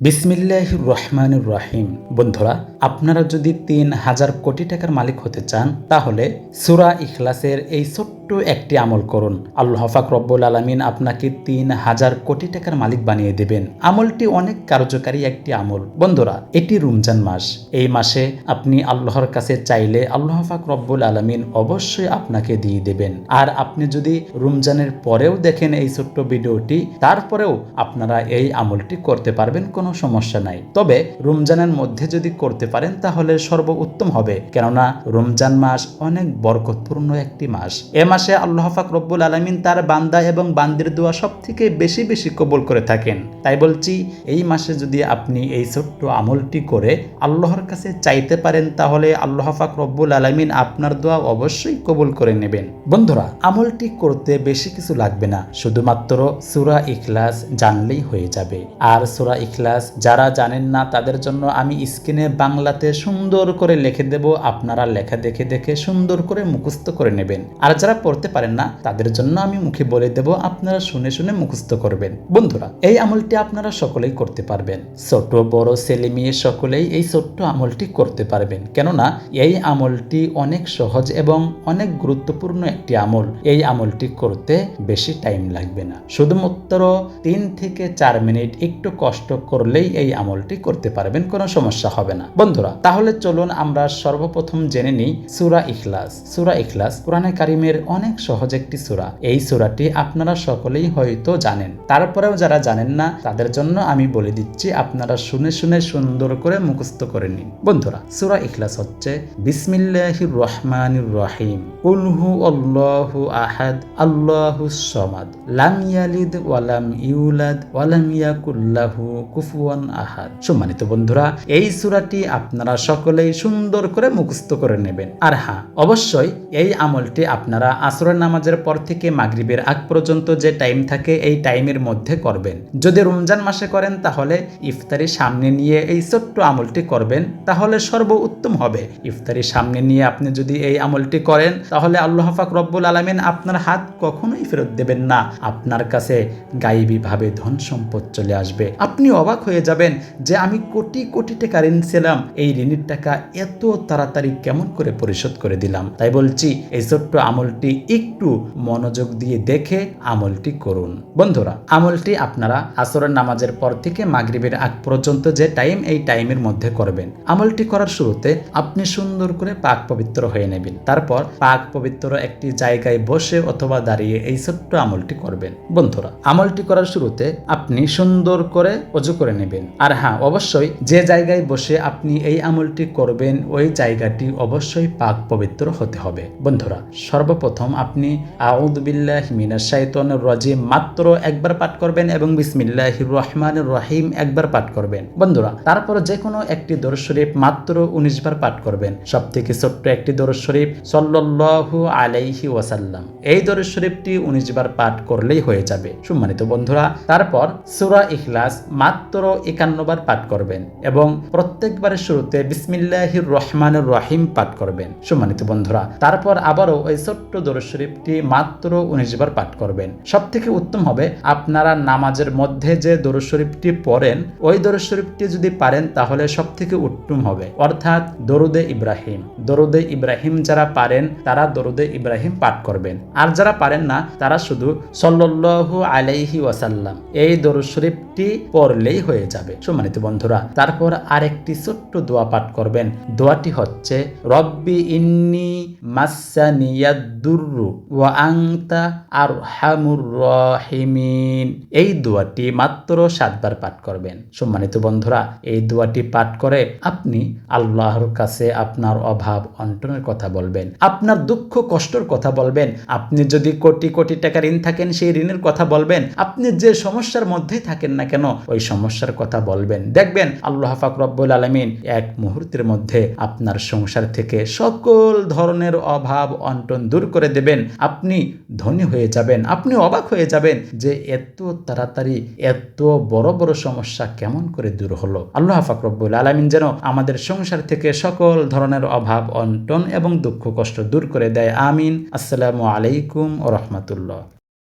বিসমিল্লাহ রহমানুর রাহিম। বন্ধুরা আপনারা যদি তিন হাজার কোটি টাকার মালিক হতে চান, তাহলে সুরা ইখলাসের এই ছোট্ট একটি আমল করুন। আল্লাহ ফাক রব্বুল আলমিন আপনাকে তিন হাজার কোটি টাকার মালিক বানিয়ে দেবেন। আমলটি অনেক কার্যকারী একটি আমল। বন্ধুরা, এটি রমজান মাস। এই মাসে আপনি আল্লাহর কাছে চাইলে আল্লাহ ফাক রব্বুল আলমিন অবশ্যই আপনাকে দিয়ে দেবেন। আর আপনি যদি রমজানের পরেও দেখেন এই ছোট্ট ভিডিওটি, তারপরেও আপনারা এই আমলটি করতে পারবেন, কোনো সমস্যা নাই। তবে রমজানের মধ্যে যদি করতে পারেন তাহলে সর্ব উত্তম হবে। কেননা রমজান মাস অনেক বরকতপূর্ণ একটি মাস। এ মাসে আল্লাহ ফাক রব্বুল আলমিন তার বান্দা এবং বান্দির দোয়া সব থেকে বেশি বেশি কবুল করে থাকেন। তাই বলছি, এই মাসে যদি আপনি এই ছোট্ট আমলটি করে আল্লাহর কাছে চাইতে পারেন, তাহলে আল্লাহ ফাক রব্বুল আলমিন আপনার দোয়া অবশ্যই কবুল করে নেবেন। বন্ধুরা, আমলটি করতে বেশি কিছু লাগবে না। শুধুমাত্র সুরা ইখলাস জানলেই হয়ে যাবে। আর সুরা ইখলাস যারা জানেন না, তাদের জন্য আমি স্ক্রিনে বাংলাতে সুন্দর করে লিখে দেব, আপনারা লেখা দেখে দেখে সুন্দর করে মুখস্থ করে নেবেন। আর যারা পড়তে পারেন না, তাদের জন্য আমি মুখে বলে দেব, আপনারা শুনে শুনে মুখস্থ করবেন। বন্ধুরা, এই আমলটি আপনারা সকলেই করতে পারবেন। ছোট, বড়, ছেলে মেয়ে সকলেই এই ছোট্ট আমলটি করতে পারবেন। কেননা, এই আমলটি অনেক সহজ এবং অনেক গুরুত্বপূর্ণ একটি আমল। এই আমলটি করতে বেশি টাইম লাগবে না। শুধুমাত্র তিন থেকে চার মিনিট একটু কষ্ট করলেই এই আমলটি করতে পারবেন, কোনো সমস্যা হবে না। বন্ধুরা, তাহলে চলুন আমরা সর্বপ্রথম জেনে নিই সুরা ইখলাস। সুরা ইখলাস কোরআনে কারিমের অনেক সহজ একটি সুরা। এই সুরাটি আপনারা সকলেই হয়তো জানেন। তারপরেও যারা জানেন না, তাদের জন্য আমি বলে দিচ্ছি, আপনারা শুনে শুনে সুন্দর করে মুখস্থ করে নিন। বন্ধুরা, সুরা ইখলাস হচ্ছে, বিসমিল্লাহির রহমানির রহিম উলহু আল্লাহু আহাদ, আল্লাহু সমাদ, লাম ইয়ালিদ ওয়ালাম ইউলাদ ওয়ালাম ইয়াকুল্লাহু কুফুয়ান আহাদ। সম্মানিত বন্ধুরা, এই সূরাটি আপনারা সকলেই সুন্দর করে মুখস্থ করে নেবেন। আর হ্যাঁ অবশ্যই এই আমলটি আপনারা আসরের নামাজের পর থেকে মাগরিবের আগ পর্যন্ত যে টাইম থাকে এই টাইমের মধ্যে করবেন। যদি রমজান মাসে করেন তাহলে ইফতারি সামনে নিয়ে এই ছোট্ট আমলটি করবেন, তাহলে সর্ব উত্তম হবে। ইফতারি সামনে নিয়ে আপনি যদি এই আমলটি করেন, তাহলে আল্লাহ ফাক রব্বুল আলমিন আপনার হাত কখনোই ফেরত দেবেন না। আপনার কাছে গাইবীভাবে ধন সম্পদ চলে আসবে। আপনি অবাক হয়ে যাবেন যে আমি কোটি কোটি টাকা ঋণ ছিলাম এই ঋণের টাকা এত তাড়াতাড়ি কেমন করে পরিশোধ করে দিলাম? তাই বলছি, এই ছোট্ট আমলটি একটু মনোযোগ দিয়ে দেখে আমলটি করুন। বন্ধুরা, আমলটি আপনারা আসরের নামাজের পর থেকে মাগরিবের আগ পর্যন্ত যে টাইম এই টাইমের মধ্যে করবেন। আমলটি করার শুরুতে আপনি সুন্দর করে পাক পবিত্র হয়ে নেবেন। তারপর পাক পবিত্র একটি জায়গায় বসে অথবা দাঁড়িয়ে এই ছোট্ট আমলটি করবেন। বন্ধুরা, আমলটি করার শুরুতে আপনি সুন্দর করে অজু করে নেবেন। আর হ্যাঁ অবশ্যই যে জায়গায় বসে আপনি এই আমলটি করবেন, ওই জায়গাটি অবশ্যই পাক পবিত্র হতে হবে। বন্ধুরা, সর্বপ্রথম আপনি আউদবিল্লাহ মিনাশ শাইতানির রাজিম মাত্র একবার পাঠ করবেন এবং বিসমিল্লাহির রহমানির রহিম একবার পাঠ করবেন। বন্ধুরা, তারপর যে কোনো একটি দরুদ শরীফ মাত্র উনিশ বার পাঠ করবেন। সব থেকে ছোট্ট একটি দরুদ শরীফ সাল্লাল্লাহু আলাইহি ওয়াসাল্লাম। এই দরুদ শরীফটি উনিশ বার পাঠ করলেই হয়ে যাবে। সম্মানিত বন্ধুরা, তারপর সূরা ইখলাস মাত্র একান্ন বার পাঠ করবেন এবং প্রত্যেকবারের শুরুতে বিসমিল্লাহির রহমানির রহিম পাঠ করবেন। সম্মানিত বন্ধুরা, তারপর আবারও ওই ছোট্ট দরুদ শরীফটি মাত্র উনিশ বার পাঠ করবেন। সব থেকে উত্তম হবে, আপনারা নামাজের মধ্যে যে দরুদ শরীফটি পড়েন, ওই দরুদ শরীফটি যদি পারেন, তাহলে সব থেকে উত্তম হবে। অর্থাৎ দরুদে ইব্রাহিম। দরুদে ইব্রাহিম যারা পারেন, তারা দরুদে ইব্রাহিম পাঠ করবেন। আর যারা পারেন না, তারা শুধু সল্লু আলাইহি ওয়াসাল্লাম। এই দরুদ শরীফটি পড়লেই হয়ে যাবে। সম্মানিত বন্ধুরা, তারপর আরেকটি ছোট্ট দোয়া পাঠ করবেন। দোয়াটি হচ্ছে, রব্বি ইন্নি মাসানিয়াদুরু ওয়া আংতা আর হামুর রহিমিন। এই দোয়াটি মাত্র সাতবার পাঠ করবেন। সম্মানিত বন্ধুরা, এই দোয়াটি পাঠ করে আপনি আল্লাহর কাছে আপনার অভাব অন্টনের কথা বলবেন, আপনার দুঃখ কষ্টর কথা বলবেন, আপনি যদি কোটি কোটি টাকা ঋণ থাকেন, সেই ঋণের কথা বলবেন, আপনি যে সমস্যার মধ্যেই থাকেন না কেন, ওই সমস্যার কথা বলবেন। দেখবেন, আল্লাহ ফাকরব্বুল আলমিন এক মুহূর্তের মধ্যে আপনার সংসার থেকে সকল ধরনের অভাব অন্টন দূর করে দেবেন। আপনি ধনী হয়ে যাবেন, আপনি অবাক হয়ে যাবেন যে এত তাড়াতাড়ি এত বড় বড় সমস্যা কেমন করে দূর হলো। আল্লাহ ফাকরবুল আলমিন যেন আমাদের সংসার থেকে সকল ধরনের অভাব, অন্টন এবং দুঃখ কষ্ট দূর করে দেয়। আমিন। আসসালামু আলাইকুম ও রহমতুল্লাহ।